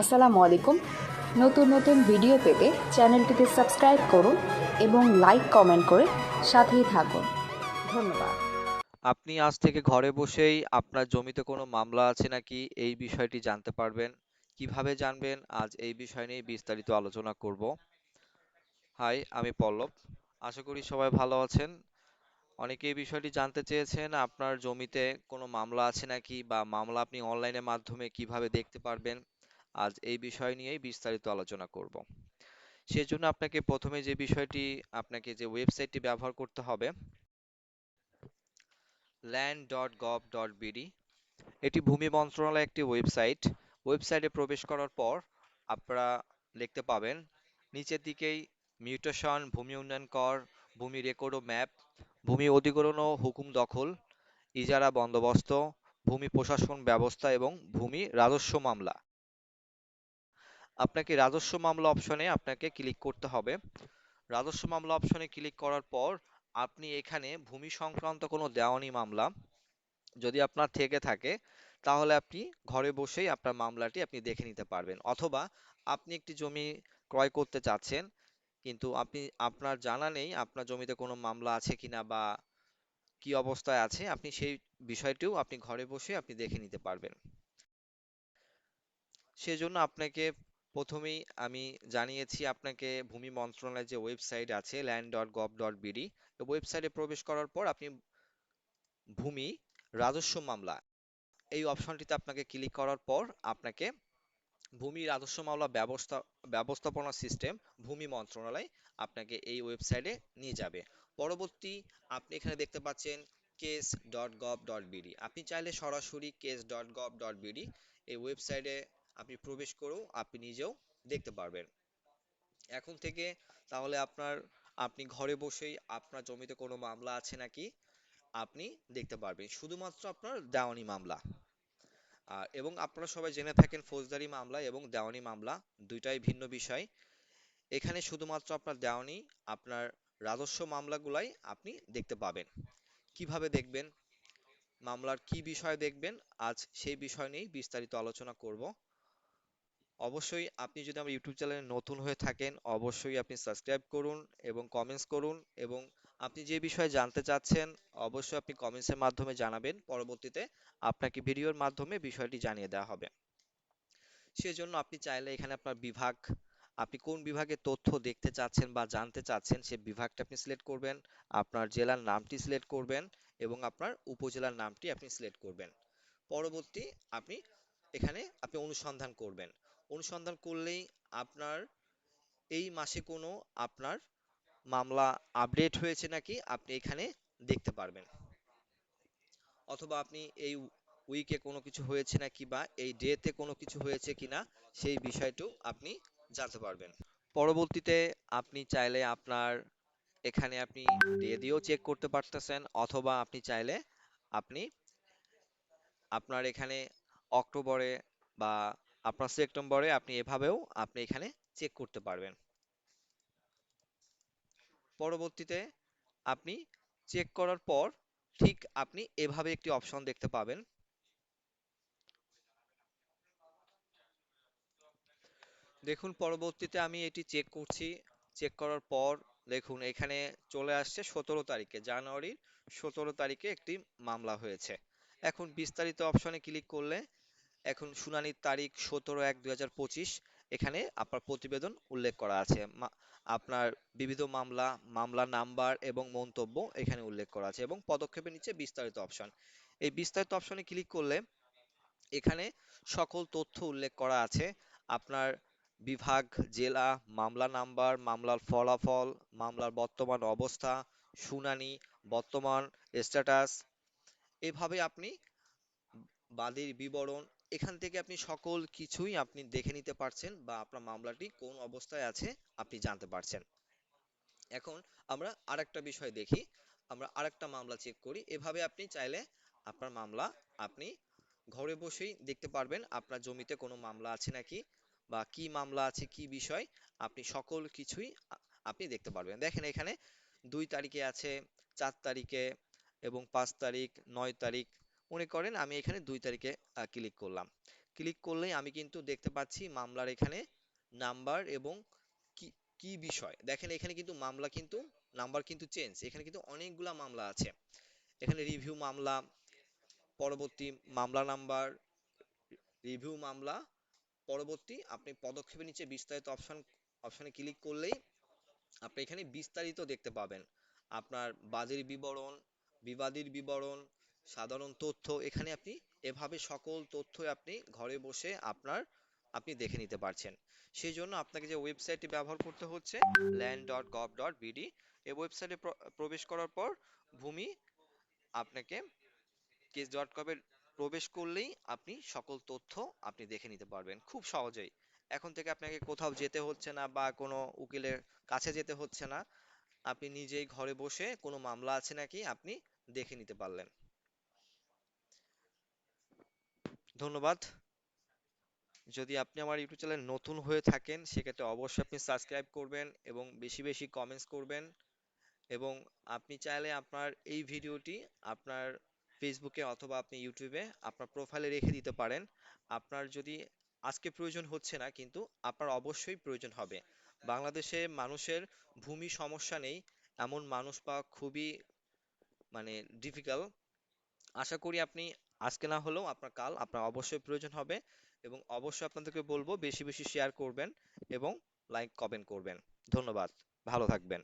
আসসালামু আলাইকুম। নতুন নতুন ভিডিও পেতে চ্যানেলটিকে সাবস্ক্রাইব করুন এবং লাইক, কমেন্ট করে সাথেই থাকুন। ধন্যবাদ। আপনি আজ থেকে ঘরে বসেই আপনার জমিতে কোনো মামলা আছে নাকি এই বিষয়টি জানতে পারবেন? কীভাবে জানবেন? আজ এই বিষয় নিয়ে বিস্তারিত আলোচনা করব। হাই, আমি পল্লব। আশা করি সবাই ভালো আছেন। অনেকে এই বিষয়টি জানতে চেয়েছেন, আপনার জমিতে কোনো মামলা আছে নাকি বা মামলা আপনি অনলাইনের মাধ্যমে কীভাবে দেখতে পারবেন? আজ এই বিষয় নিয়েই বিস্তারিত আলোচনা করব। সেজন্য আপনাকে প্রথমে যে বিষয়টি, আপনাকে যে ওয়েবসাইটটি ব্যবহার করতে হবে land.gov.bd এটি ভূমি মন্ত্রণালয়ের একটি ওয়েবসাইট। ওয়েবসাইটে প্রবেশ করার পর আপনারা দেখতে পাবেন, নিচের দিকেই মিউটেশন, ভূমি উন্নয়ন কর, ভূমি রেকর্ড ও ম্যাপ ভূমি অধিগ্রহণ ও হুকুম দখল, ইজারা বন্দোবস্ত, ভূমি প্রশাসন ব্যবস্থা এবং ভূমি রাজস্ব মামলা। আপনাকে রাজস্ব মামলা অপশনে আপনাকে ক্লিক করতে হবে। রাজস্ব মামলা অপশনে ক্লিক করার পর আপনি এখানে ভূমি সংক্রান্ত কোনো দেওয়ানি মামলা যদি আপনার থেকে থাকে, তাহলে আপনি ঘরে বসেই আপনার মামলাটি আপনি দেখে নিতে পারবেন। অথবা আপনি একটি জমি ক্রয় করতে চাচ্ছেন, কিন্তু আপনি, আপনার জানা নেই আপনার জমিতে কোনো মামলা আছে কিনা বা কি অবস্থায় আছে, আপনি সেই বিষয়টিও আপনি ঘরে বসে আপনি দেখে নিতে পারবেন। সেজন্য আপনাকে প্রথমেই আমি জানিয়েছি আপনাকে ভূমি মন্ত্রণালয়ের যে ওয়েবসাইট আছে land dot gov dot BD ওয়েবসাইটে প্রবেশ করার পর আপনি ভূমি রাজস্ব মামলা, এই অপশনটিতে আপনাকে ক্লিক করার পর আপনাকে ভূমি রাজস্ব মামলা ব্যবস্থা, ব্যবস্থাপনা সিস্টেম, ভূমি মন্ত্রণালয় আপনাকে এই ওয়েবসাইটে নিয়ে যাবে। পরবর্তী আপনি এখানে দেখতে পাচ্ছেন case dot gov dot BD আপনি চাইলে সরাসরি case dot gov dot BD এই ওয়েবসাইটে আপনি প্রবেশ করেও আপনি নিজেও দেখতে পারবেন। এখন থেকে তাহলে আপনার, আপনি ঘরে বসেই আপনার জমিতে কোনো মামলা আছে নাকি, আপনি দেখতে পারবেন। শুধুমাত্র আপনার দেওয়ানি মামলা। এবং আপনারা সবাই জেনে থাকেন ফৌজদারি মামলা এবং দেওয়ানি মামলা দুইটাই ভিন্ন বিষয়। এখানে শুধুমাত্র আপনার দেওয়ানি, আপনার রাজস্ব মামলাগুলাই আপনি দেখতে পাবেন। কীভাবে দেখবেন? মামলার কি বিষয় দেখবেন? আজ সেই বিষয় নিয়েই বিস্তারিত আলোচনা করব। অবশ্যই আপনি যদি আমার ইউটিউব চ্যানেলে নতুন হয়ে থাকেন, অবশ্যই আপনি সাবস্ক্রাইব করুন এবং কমেন্টস করুন এবং আপনি যে বিষয়ে জানতে চাচ্ছেন, অবশ্যই আপনি কমেন্টসের মাধ্যমে জানাবেন। পরবর্তীতে আপনাকে ভিডিওর মাধ্যমে বিষয়টি জানিয়ে দেওয়া হবে। সেজন্য আপনি চাইলে এখানে আপনার বিভাগ, আপনি কোন বিভাগে তথ্য দেখতে চাচ্ছেন বা জানতে চাচ্ছেন, সে বিভাগটা আপনি সিলেক্ট করবেন, আপনার জেলার নামটি সিলেক্ট করবেন এবং আপনার উপজেলার নামটি আপনি সিলেক্ট করবেন। পরবর্তী আপনি এখানে, আপনি অনুসন্ধান করবেন। অনুসন্ধান করলেই আপনার এই মাসে কোনো আপনার মামলা আপডেট হয়েছে নাকি আপনি এখানে দেখতে পারবেন। অথবা আপনি এই উইকে কোনো কিছু হয়েছে নাকি বা এই ডেতে কোনো কিছু হয়েছে কিনা সেই বিষয়টিও আপনি জানতে পারবেন। পরবর্তীতে আপনি চাইলে আপনার এখানে আপনি ডে দিয়েও চেক করতে পারতেছেন অথবা আপনি চাইলে আপনি আপনার এখানে অক্টোবরে বা আপনার সেপ্টেম্বরে আপনি এভাবেও আপনি এখানে চেক করতে পারবেন। পরবর্তীতে আপনি চেক করার পর ঠিক আপনি এভাবে একটি অপশন দেখতে পাবেন। দেখুন, পরবর্তীতে আমি এটি চেক করছি। চেক করার পর দেখুন, এখানে চলে আসছে সতেরো তারিখে, জানুয়ারির সতেরো তারিখে একটি মামলা হয়েছে। এখন বিস্তারিত অপশনে ক্লিক করলে এখন শুনানির তারিখ সতেরো এক দুই হাজার পঁচিশ। এখানে আপনার প্রতিবেদন উল্লেখ করা আছে। আপনার বিবিধ মামলা মামলা নাম্বার এবং মন্তব্য এখানে উল্লেখ করা আছে এবং পদক্ষেপের নিচে বিস্তারিত অপশন। এই বিস্তারিত অপশনে ক্লিক করলে এখানে সকল তথ্য উল্লেখ করা আছে। আপনার বিভাগ, জেলা, মামলা নাম্বার, মামলার ফলাফল, মামলার বর্তমান অবস্থা, শুনানি, বর্তমান স্ট্যাটাস এভাবে আপনি বাদীর বিবরণ এখান থেকে আপনি সকল কিছুই আপনি দেখে নিতে পারছেন বা আপনার মামলাটি কোন অবস্থায় আছে আপনি জানতে পারছেন। এখন আমরা আরেকটা বিষয় দেখি, আমরা আরেকটা মামলা চেক করি। এভাবে আপনি চাইলে আপনার মামলা আপনি ঘরে বসেই দেখতে পারবেন আপনার জমিতে কোনো মামলা আছে নাকি বা কি মামলা আছে, কি বিষয় আপনি সকল কিছুই আপনি দেখতে পারবেন। দেখেন এখানে দুই তারিখে আছে, চার তারিখে এবং পাঁচ তারিখ, নয় তারিখ মনে করেন আমি এখানে দুই তারিখে ক্লিক করলাম। ক্লিক করলেই আমি কিন্তু দেখতে পাচ্ছি মামলার এখানে নাম্বার এবং কি কি বিষয়। দেখেন এখানে কিন্তু মামলা কিন্তু নাম্বার কিন্তু চেঞ্জ এখানে কিন্তু অনেকগুলা মামলা আছে। এখানে রিভিউ মামলা, পরবর্তী মামলা নাম্বার রিভিউ মামলা, পরবর্তী আপনি পদক্ষেপের নিচে বিস্তারিত অপশন অপশনে ক্লিক করলেই আপনি এখানে বিস্তারিত দেখতে পাবেন। আপনার বাদীর বিবরণ, বিবাদীর বিবরণ সাধারণ তথ্য এখানে আপনি এভাবে সকল তথ্যই আপনি ঘরে বসে আপনার, আপনি দেখে নিতে পারছেন। সেই জন্য আপনাকে যে ওয়েবসাইটটি ব্যবহার করতে হচ্ছে land dot gov dot BD এই ওয়েবসাইটে প্রবেশ করার পর ভূমি আপনাকে কেস ডট কমে প্রবেশ করলেই আপনি সকল তথ্য আপনি দেখে নিতে পারবেন, খুব সহজেই। এখন থেকে আপনাকে কোথাও যেতে হচ্ছে না বা কোনো উকিলের কাছে যেতে হচ্ছে না। আপনি নিজেই ঘরে বসে কোনো মামলা আছে নাকি আপনি দেখে নিতে পারলেন। ধন্যবাদ। যদি আপনি আমার ইউটিউব চ্যানেল নতুন হয়ে থাকেন, সেক্ষেত্রে অবশ্যই আপনি সাবস্ক্রাইব করবেন এবং বেশি বেশি কমেন্টস করবেন। এবং আপনি চাইলে আপনার এই ভিডিওটি আপনার ফেসবুকে অথবা আপনি ইউটিউবে আপনার প্রোফাইলে রেখে দিতে পারেন। আপনার যদি আজকে প্রয়োজন হচ্ছে না, কিন্তু আপনার অবশ্যই প্রয়োজন হবে। বাংলাদেশে মানুষের ভূমি সমস্যা নেই, এমন মানুষ পাওয়া খুবই মানে ডিফিকাল্ট আশা করি আপনি আজকে না হলেও আপনার কাল আপনার অবশ্যই প্রয়োজন হবে এবং অবশ্যই আপনাদেরকে বলব বেশি বেশি শেয়ার করবেন এবং লাইক কমেন্ট করবেন। ধন্যবাদ। ভালো থাকবেন।